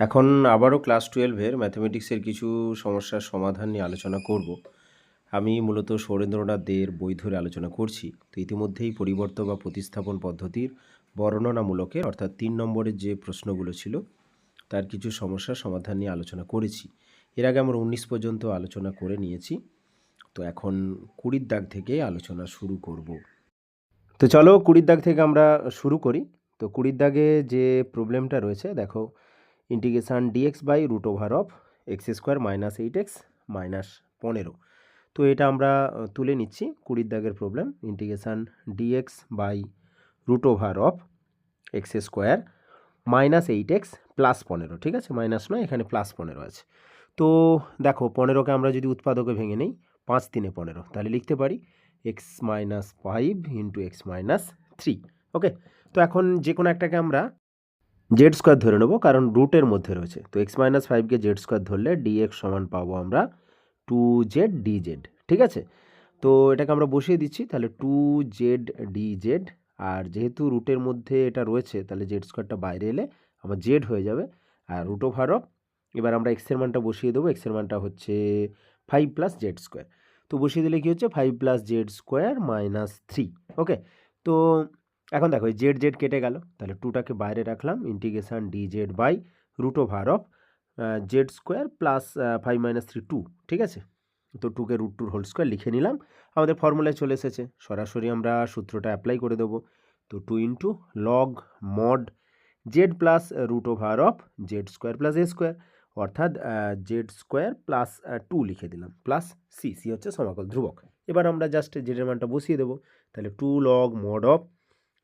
এখন আবারও ক্লাস টুয়েলভের ম্যাথামেটিক্সের কিছু সমস্যার সমাধান নিয়ে আলোচনা করব। আমি মূলত সৌরেন্দ্রনাথ দের বই ধরে আলোচনা করছি। তো ইতিমধ্যেই পরিবর্তন বা প্রতিস্থাপন পদ্ধতির বর্ণনামূলকের অর্থাৎ তিন নম্বরের যে প্রশ্নগুলো ছিল, তার কিছু সমস্যার সমাধান নিয়ে আলোচনা করেছি। এর আগে আমরা উনিশ পর্যন্ত আলোচনা করে নিয়েছি। তো এখন কুড়ির দাগ থেকে আলোচনা শুরু করব। তো চলো কুড়ির দাগ থেকে আমরা শুরু করি। তো কুড়ির দাগে যে প্রবলেমটা রয়েছে, দেখো integration d x by root over of x square minus eight x minus পনেরো। তো এটা আমরা তুলে নিচ্ছি কুড়ির দাগের problem integration d x by root over of x square minus eight x plus পনেরো, ঠিক আছে? মাইনাস নয়, এখানে প্লাস পনেরো আছে। তো দেখো, পনেরোকে আমরা যদি উৎপাদকে ভেঙে নেই, পাঁচ তিনে পনেরো, তাহলে লিখতে পারি x minus five into x minus three, okay? তো এখন যে কোনো একটাকে আমরা জেড স্কোয়ার ধরে নেব, কারণ রুটের মধ্যে রয়েছে। তো এক্স মাইনাস ফাইভকে জেড স্কোয়ার ধরলে ডিএক্স সমান পাবো আমরা টু জেড ডি জেড ঠিক আছে? তো এটাকে আমরা বসিয়ে দিচ্ছি, তাহলে টু জেড ডি জেড আর যেহেতু রুটের মধ্যে এটা রয়েছে, তাহলে জেড স্কোয়ারটা বাইরে এলে আমার জেড হয়ে যাবে, আর রুট ওভার অফ এবার আমরা এক্সের মানটা বসিয়ে দেবো এক্সের মানটা হচ্ছে ফাইভ প্লাস জেড স্কোয়ার তো বসিয়ে দিলে কী হচ্ছে? Five plus z square minus three okay তো এখন দেখো জেড জেড কেটে গেল। তাহলে টুটাকে বাইরে রাখলাম integration d z by root over of z square plus five minus three two ঠিক আছে? তো টুকে রুট টুর হোল স্কোয়ার লিখে নিলাম। আমাদের ফর্মুলায় চলে এসেছে। সরাসরি আমরা সূত্রটা অ্যাপ্লাই করে দেবো। তো two into log mod z plus root over of z square plus a square অর্থাৎ জেড স্কোয়ার প্লাস টু লিখে দিলাম প্লাস সি সি হচ্ছে সমাকল ধ্রুবক। এবার আমরা জাস্ট জেডের মানটা বসিয়ে দেবো। তাহলে two log mod of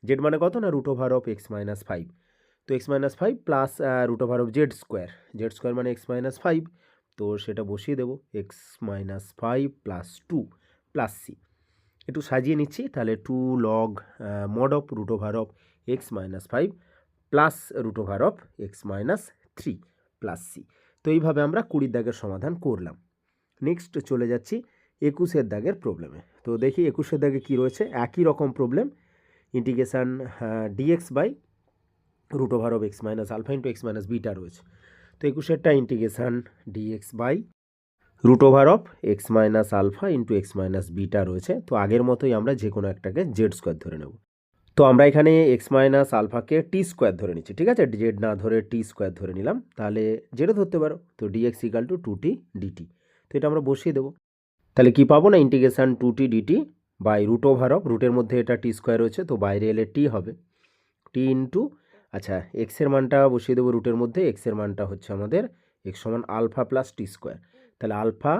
z মানে কত না root over of x minus five তো x minus five plus root over of z square z square মানে এক্স মাইনাস ফাইভ তো সেটা বসিয়ে দেবো। X minus five plus two plus c একটু সাজিয়ে নিচ্ছি, তাহলে two log mod of root over of x minus five plus root over of x minus three plus c তো এইভাবে আমরা কুড়ির দাগের সমাধান করলাম। নেক্সট চলে যাচ্ছি একুশের দাগের প্রবলেমে তো দেখি একুশের দাগে কী রয়েছে? একই রকম problem integration d x by root over of x minus alpha into x minus beta রয়েছে। তো একুশেরটা integration d x by root over of x minus alpha into x minus beta রয়েছে। তো আগের মতোই আমরা যে কোনো একটাকে জেড স্কোয়ার ধরে নেব। তো আমরা এখানে এক্স মাইনাস আলফাকে টি স্কোয়ার ধরে নিচ্ছি, ঠিক আছে? জেড না ধরে টি স্কোয়ার ধরে নিলাম। তাহলে জেডও ধরতে পারো, তো d x equal to two t d t তো এটা আমরা বসিয়ে দেবো। তাহলে কি পাবো না? Integration two t d t by root over of রুটের মধ্যে এটা টি স্কোয়ার রয়েছে, তো বাইরে এলে টি হবে। টি ইন্টু আচ্ছা এক্সের মানটা বসিয়ে দেবো রুটের মধ্যে এক্সের মানটা হচ্ছে আমাদের এক্স সমান আলফা প্লাস টি স্কোয়ার তাহলে alpha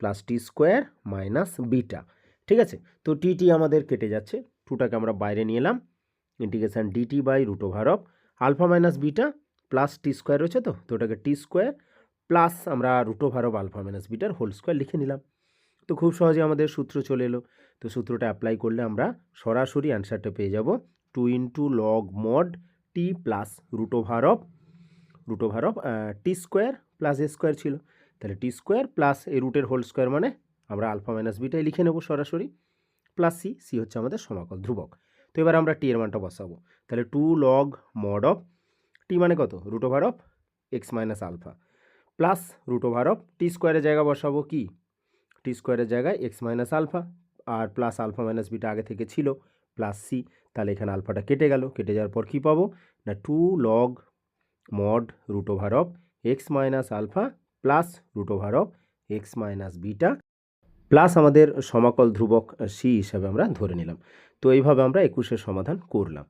plus t square minus beta ঠিক আছে? তো টি টি আমাদের কেটে যাচ্ছে টুটাকে আমরা বাইরে নিয়ে এলাম integration d t by root over of alpha minus beta plus t square রয়েছে তো তো ওটাকে টি স্কোয়ার প্লাস আমরা root over of alpha minus bitter whole square লিখে নিলাম। তো খুব সহজে আমাদের সূত্র চলে এলো। তো সূত্রটা অ্যাপ্লাই করলে আমরা সরাসরি অ্যান্সারটা পেয়ে যাব। Two into log mod t plus root over of root over of t square plus a square ছিল। তাহলে টি স্কোয়ার প্লাস এ রুটের হোল স্কোয়ার মানে আমরা আলফা মাইনাস বিটাই লিখে নেব সরাসরি। প্লাস সি সি হচ্ছে আমাদের সমাকল ধ্রুবক। তো এবার আমরা টি এর মানটা বসাবো। তাহলে two log mod of t মানে কত? Root over of x minus alpha plus root over of t স্কোয়ারের জায়গা বসাবো কি? টি স্কোয়ারের জায়গায় এক্স মাইনাস আলফা আর প্লাস আলফা মাইনাস বিটা আগে থেকে ছিল প্লাস সি, তাহলে এখানে আলফাটা কেটে গেল। কেটে যাওয়ার পর কী পাবো? না, two log mod root over of x minus alpha plus root over of x minus beta plus আমাদের সমাকল ধ্রুবক সি হিসাবে আমরা ধরে নিলাম। তো এইভাবে আমরা একুশের সমাধান করলাম।